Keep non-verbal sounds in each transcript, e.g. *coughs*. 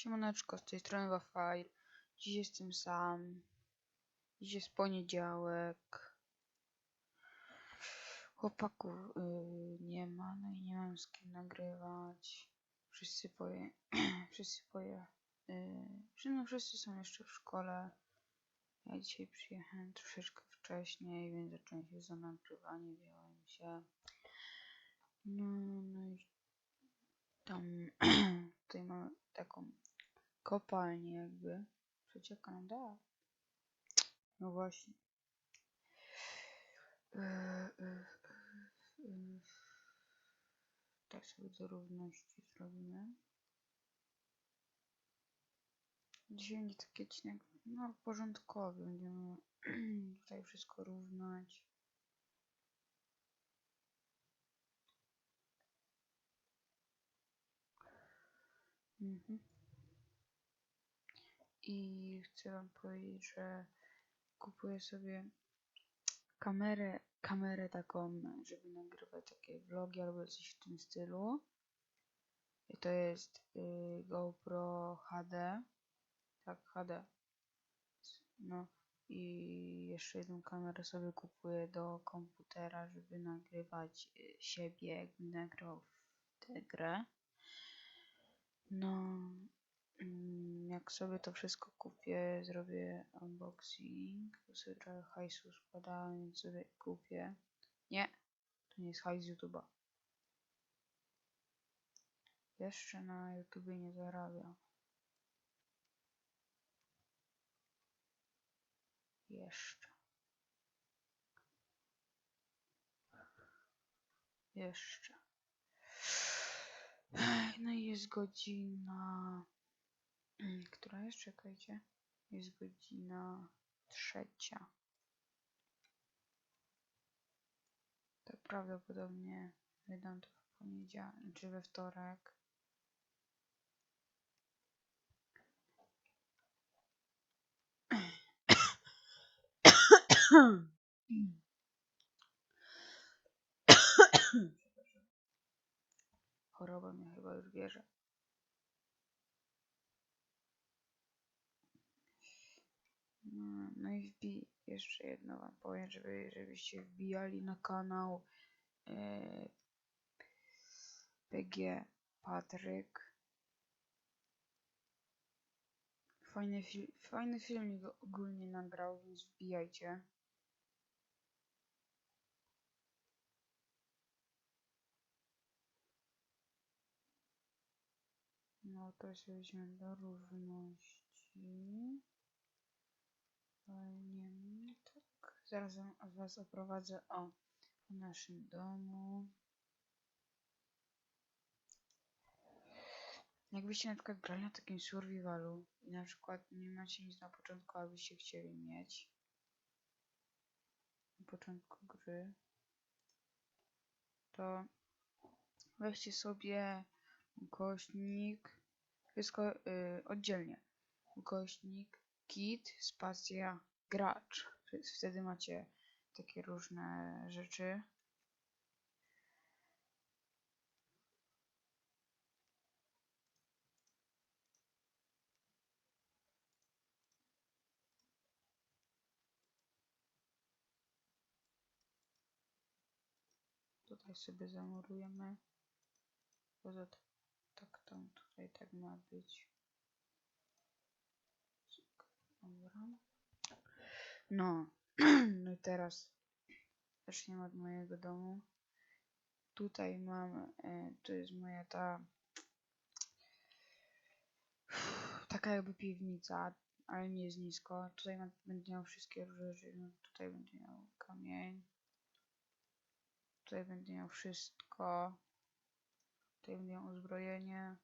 Siemaneczko, z tej strony Wafile. Dziś jestem sam. Dziś jest poniedziałek. Chłopaków yy, nie ma, no i nie mam z kim nagrywać. Wszyscy poje... *clears throat* wszyscy poje... Yy, no wszyscy są jeszcze w szkole. Ja dzisiaj przyjechałem troszeczkę wcześniej, więc zacząłem się za nagrywanie, wziąłem się. No, no i tam *clears throat* tutaj mamy taką kopalnię jakby. Przecieka da. No właśnie. Yy, yy, yy. Tak sobie do równości zrobimy. Dzisiaj będzie taki odcinek no, porządkowy. Będziemy *clears throat* tutaj wszystko równać. Mhm. I chcę wam powiedzieć, że kupuję sobie kamerę, kamerę taką, żeby nagrywać takie vlogi albo coś w tym stylu. I to jest y, GoPro HD. Tak, HD. No i jeszcze jedną kamerę sobie kupuję do komputera, żeby nagrywać y, siebie, jakbym w tę grę. No, jak sobie to wszystko kupię, zrobię unboxing, bo sobie trochę hajsu składałem, więc sobie kupię. Nie, to nie jest hajs YouTube'a. Jeszcze na YouTubie nie zarabiam. Jeszcze. Jeszcze. No i jest godzina. *clears throat* Która jest? Czekajcie. Jest godzina trzecia. To prawdopodobnie wydam to w poniedziałek, czy we wtorek. *coughs* Choroba mnie chyba już bierze. No, i wbij, jeszcze jedno wam powiem, żeby, żebyście wbijali na kanał e, PG Patryk. Fajny, fil fajny filmik ogólnie nagrał, więc wbijajcie. No to się do równości. Walniemy tak. Zaraz was oprowadzę o naszym domu. Jakbyście na przykład grali na takim survivalu i na przykład nie macie nic na początku, a byście chcieli mieć na początku gry, to weźcie sobie ukośnik, wszystko y, oddzielnie. Ukośnik, kit, spacja, gracz. Wtedy- macie takie różne rzeczy. Tutaj sobie zamurujemy. Poza tak tam tutaj tak ma być. Dobra. No, *clears throat* no i teraz zaczniemy od mojego domu. Tutaj mam, e, to jest moja ta taka jakby piwnica, ale nie jest nisko. Tutaj ma, będę miał wszystkie różne rzeczy. No, tutaj będzie miał kamień. Tutaj będę miał wszystko. Tutaj będę miał uzbrojenie.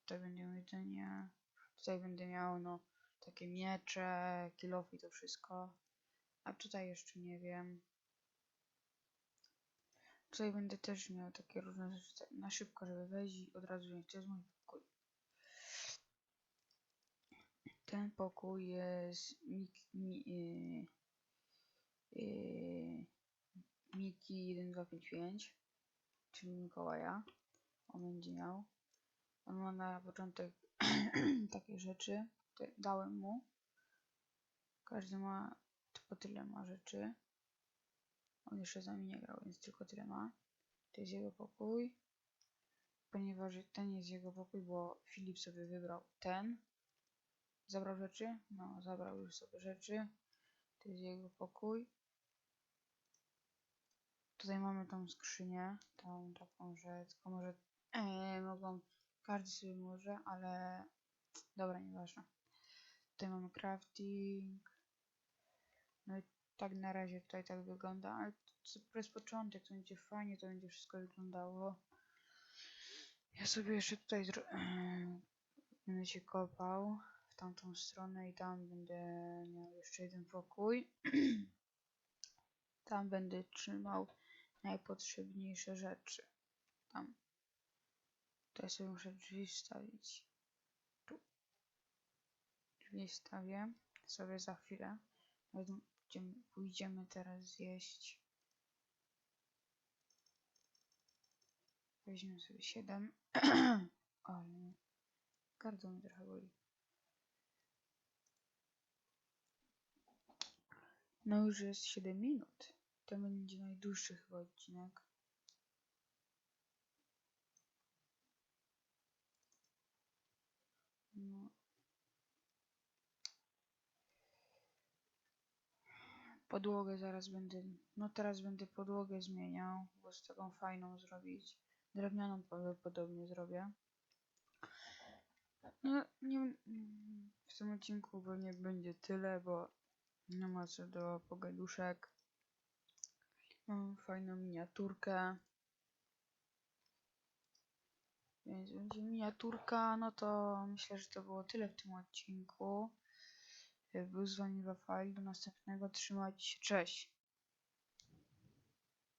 Tutaj będę miał jedzenie. Tutaj będę miał no takie miecze, kilofy i to wszystko. A tutaj jeszcze nie wiem. Tutaj będę też miał takie różne rzeczy na szybko, żeby wejść i od razu wziąć. To jest mój pokój. Ten pokój jest Mik, mi, yy, yy, Miki 1255, czyli Mikołaja. On będzie miał. On ma na początek *clears throat* takie rzeczy. Dałem mu. Każdy ma po tyle ma rzeczy. On jeszcze z nami nie grał, więc tylko tyle ma. To jest jego pokój. Ponieważ ten jest jego pokój, bo Filip sobie wybrał ten. Zabrał rzeczy? No, zabrał już sobie rzeczy. To jest jego pokój. Tutaj mamy tą skrzynię, tą taką, że tylko może e, mogą, każdy sobie może, ale dobra, nieważne. Tutaj mamy crafting. No i tak na razie tutaj tak wygląda, ale to jest początek, to będzie fajnie, to będzie wszystko wyglądało. Ja sobie jeszcze tutaj *clears throat* będę się kopał w tamtą stronę i tam będę miał jeszcze jeden pokój. *clears throat* tam będę trzymał najpotrzebniejsze rzeczy. Tam. Tutaj sobie muszę drzwi wstawić. Wstawię sobie za chwilę. Pójdziemy, pójdziemy teraz zjeść. Weźmiemy sobie 7. Ale gardło mnie trochę boli. No już jest 7 minut. To będzie najdłuższy chyba odcinek. No. Podłogę zaraz będę, no teraz będę podłogę zmieniał, bo z taką fajną zrobić. Drewnianą prawdopodobnie zrobię. No nie, w tym odcinku pewnie będzie tyle, bo nie ma co do pogaduszek. Mam fajną miniaturkę. Więc będzie miniaturka, no to myślę, że to było tyle w tym odcinku. Rafael, do następnego, trzymajcie się, cześć!